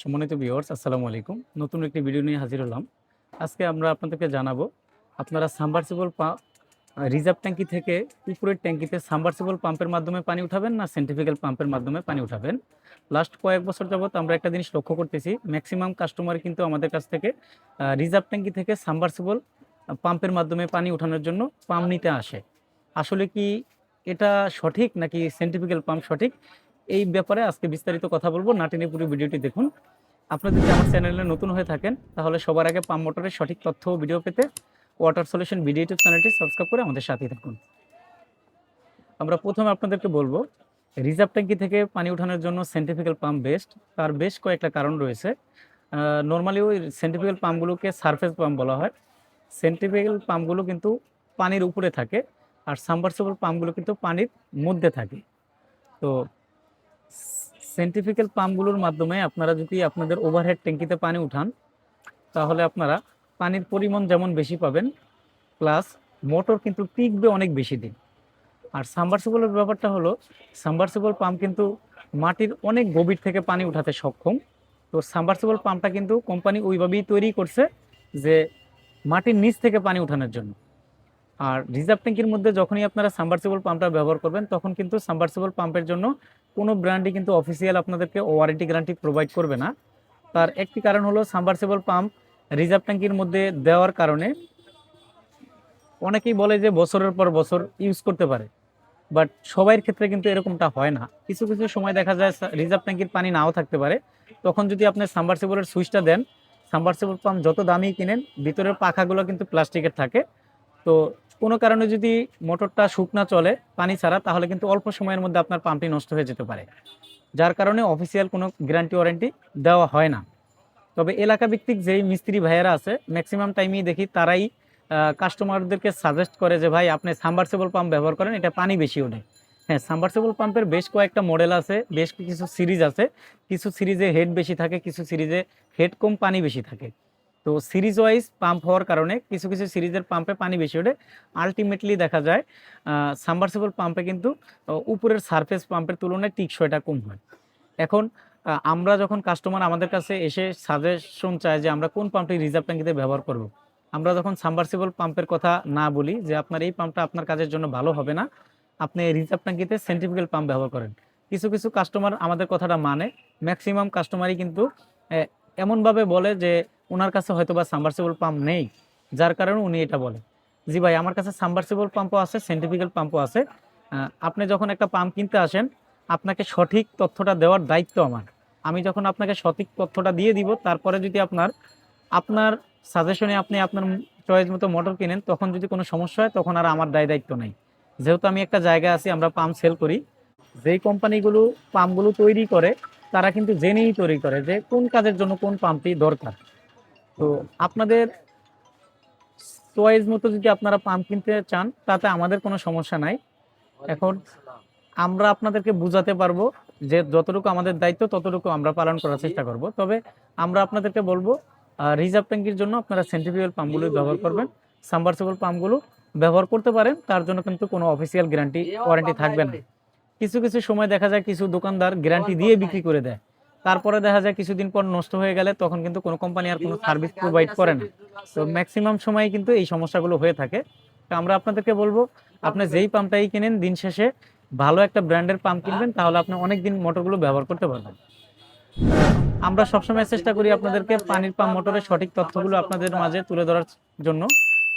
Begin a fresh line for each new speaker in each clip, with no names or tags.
সম্মানিত ভিউয়ার্স আসসালামু আলাইকুম। নতুন একটি ভিডিও নিয়ে হাজির হলাম। আজকে আমরা আপনাদেরকে জানাব, আপনারা সাবমার্সিবল পা রিজার্ভ ট্যাঙ্কি থেকে উপরের ট্যাঙ্কিতে সাবমার্সিবল পাম্পের মাধ্যমে পানি উঠাবেন না সেন্ট্রিফিক্যাল পাম্পের মাধ্যমে পানি উঠাবেন? লাস্ট কয়েক বছর যাবত আমরা একটা জিনিস লক্ষ্য করতেছি ম্যাক্সিমাম কাস্টমার কিন্তু আমাদের কাছ থেকে রিজার্ভ ট্যাঙ্কি থেকে সাবমার্সিবল পাম্পের মাধ্যমে পানি উঠানোর জন্য পাম্প নিতে আসে। আসলে কি এটা সঠিক নাকি সেন্ট্রিফিক্যাল পাম্প সঠিক? এই ব্যাপারে আজকে বিস্তারিত কথা বলব। নাটিনে পুরো ভিডিওটি দেখুন। আপনারা যদি আমার চ্যানেলে নতুন হয়ে থাকেন, তাহলে সবার আগে পাম্প মোটরের সঠিক তথ্য ও ভিডিও পেতে ওয়াটার সলিউশন ভিডিও ইউটিউব চ্যানেলটি সাবস্ক্রাইব করে আমাদের সাথেই থাকুন। আমরা প্রথমে আপনাদেরকে বলব, রিজার্ভ ট্যাঙ্কি থেকে পানি ওঠানোর জন্য সেন্টিফিক্যাল পাম্প বেস্ট তার বেশ কয়েকটা কারণ রয়েছে। নর্মালি ওই সেন্টিফিক্যাল পাম্পগুলোকে সারফেস পাম্প বলা হয়। সেন্টিফিক্যাল পাম্পগুলো কিন্তু পানির উপরে থাকে, আর সাবমার্সিবল পাম্পগুলো কিন্তু পানির মধ্যে থাকে। তো সেন্টিফিক্যাল পাম্পগুলোর মাধ্যমে আপনারা যদি আপনাদের ওভারহেড ট্যাঙ্কিতে পানি উঠান, তাহলে আপনারা পানির পরিমাণ যেমন বেশি পাবেন প্লাস মোটর কিন্তু টিকবে অনেক বেশি দিন। আর সাবমার্সিবলের ব্যাপারটা হলো সাবমার্সিবল পাম্প কিন্তু মাটির অনেক গভীর থেকে পানি উঠাতে সক্ষম। তো সাবমার্সিবল পাম্পটা কিন্তু কোম্পানি ওইভাবেই তৈরি করছে যে মাটির নিচ থেকে পানি উঠানোর জন্য। আর রিজার্ভ ট্যাঙ্কির মধ্যে যখনই আপনারা সাবমার্সিবল পাম্পটা ব্যবহার করবেন, তখন কিন্তু সাবমার্সিবল পাম্পের জন্য কোনো ব্র্যান্ডই কিন্তু অফিসিয়াল আপনাদেরকে ওয়ারেন্টি গ্যারান্টি প্রোভাইড করবে না। তার একটি কারণ হলো সাবমার্সিবল পাম্প রিজার্ভ ট্যাঙ্কির মধ্যে দেওয়ার কারণে অনেকেই বলে যে বছরের পর বছর ইউজ করতে পারে বাট সবার ক্ষেত্রে কিন্তু এরকমটা হয় না। কিছু কিছু সময় দেখা যায় রিজার্ভ ট্যাঙ্কির পানি নাও থাকতে পারে। তখন যদি আপনি সাবমার্সিবলের সুইচটা দেন সাবমার্সিবল পাম্প যত দামি কিনেন, ভিতরের পাখাগুলো কিন্তু প্লাস্টিকের থাকে। তো কোনো কারণে যদি মোটরটা শুকনা চলে পানি ছাড়া, তাহলে কিন্তু অল্প সময়ের মধ্যে আপনার পাম্পটি নষ্ট হয়ে যেতে পারে। যার কারণে অফিসিয়াল কোনো গ্যারান্টি ওয়ারেন্টি দেওয়া হয় না। তবে এলাকা ভিত্তিক যেই মিস্ত্রি ভাইয়েরা আছে ম্যাক্সিমাম টাইমেই দেখি তারাই কাস্টমারদেরকে সাজেস্ট করে যে, ভাই, আপনি সাবমার্সিবল পাম্প ব্যবহার করেন, এটা পানি বেশি ওঠে। হ্যাঁ সাবমার্সিবল পাম্পের বেশ কয়েকটা মডেল আছে, বেশ কিছু সিরিজ আছে। কিছু সিরিজে হেড বেশি থাকে, কিছু সিরিজে হেড কম, পানি বেশি থাকে। তো সিরিজ ওয়াইজ পাম্প হওয়ার কারণে কিছু কিছু সিরিজের পাম্পে পানি বেশি ওঠে আলটিমেটলি দেখা যায় সাবমার্সিবল পাম্পে কিন্তু উপরের সারফেস পাম্পের তুলনায় টিকসইটা কম হয় এখন আমরা যখন কাস্টমার আমাদের কাছে এসে সাজেশন চায় যে আমরা কোন পাম্পটি রিজার্ভ ট্যাঙ্কিতে ব্যবহার করব। আমরা যখন সাবমার্সিবল পাম্পের কথা না বলি যে আপনার এই পাম্পটা আপনার কাজের জন্য ভালো হবে না, আপনি রিজার্ভ ট্যাঙ্কিতে সেন্ট্রিফিক্যাল পাম্প ব্যবহার করেন কিছু কিছু কাস্টমার আমাদের কথাটা মানে ম্যাক্সিমাম কাস্টমারই কিন্তু এমনভাবে বলে যে ওনার কাছে হয়তো বা সাবমার্সিবল পাম্প নেই, যার কারণে উনি এটা বলে। জি ভাই, আমার কাছে সাবমার্সিবল পাম্পও আছে সেন্ট্রিফিক্যাল পাম্পও আছে। আপনি যখন একটা পাম্প কিনতে আসেন, আপনাকে সঠিক তথ্যটা দেওয়ার দায়িত্ব আমার। আমি যখন আপনাকে সঠিক তথ্যটা দিয়ে দিব, তারপরে যদি আপনার আপনার সাজেশনে আপনি আপনার চয়েস মতো মোটর কিনেন, তখন যদি কোনো সমস্যা হয়, তখন আর আমার দায় দায়িত্ব নাই। যেহেতু আমি একটা জায়গায় আছি, আমরা পাম্প সেল করি। যেই কোম্পানিগুলো পাম্পগুলো তৈরি করে, তারা কিন্তু জেনেই তৈরি করে যে কোন কাজের জন্য কোন পাম্পটি দরকার। তো আপনাদের চয়েস মতো যদি আপনারা পাম্প কিনতে চান তাতে আমাদের কোনো সমস্যা নাই। এখন আমরা আপনাদেরকে বুঝাতে পারব যে যতটুকু আমাদের দায়িত্ব ততটুকু আমরা পালন করার চেষ্টা করব। তবে আমরা আপনাদেরকে বলব রিজার্ভ ট্যাঙ্কির জন্য আপনারা সেন্ট্রিফিউয়াল পাম্পগুলো ব্যবহার করবেন। সাবমার্সিবল পাম্পগুলো ব্যবহার করতে পারেন তার জন্য কিন্তু কোনো অফিসিয়াল গ্যারান্টি ওয়ারেন্টি থাকবে না। কিছু কিছু সময় দেখা যায় কিছু দোকানদার গ্যারান্টি দিয়ে বিক্রি করে দেয়। তারপরে দেখা যায় কিছুদিন পর নষ্ট হয়ে গেলে তখন কিন্তু কোনো কোম্পানি আর কোনো সার্ভিস প্রোভাইড করে না। তো ম্যাক্সিমাম সময় কিন্তু এই সমস্যাগুলো হয়ে থাকে। তো আমরা আপনাদেরকে বলব, আপনি যেই পাম্পটাই কিনেন, দিন শেষে ভালো একটা ব্র্যান্ডের পাম্প কিনবেন, তাহলে আপনি অনেক দিন মোটরগুলো ব্যবহার করতে পারবেন। আমরা সবসময় চেষ্টা করি আপনাদেরকে পানির পাম্প, মোটরের সঠিক তথ্যগুলো আপনাদের মাঝে তুলে ধরার জন্য।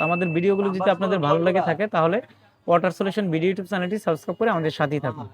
আমাদের ভিডিওগুলো যদি আপনাদের ভালো লাগে থাকে, তাহলে ওয়াটার সলিউশন ভিডিও ইউটিউব চ্যানেলটি সাবস্ক্রাইব করে আমাদের সাথেই থাকুন।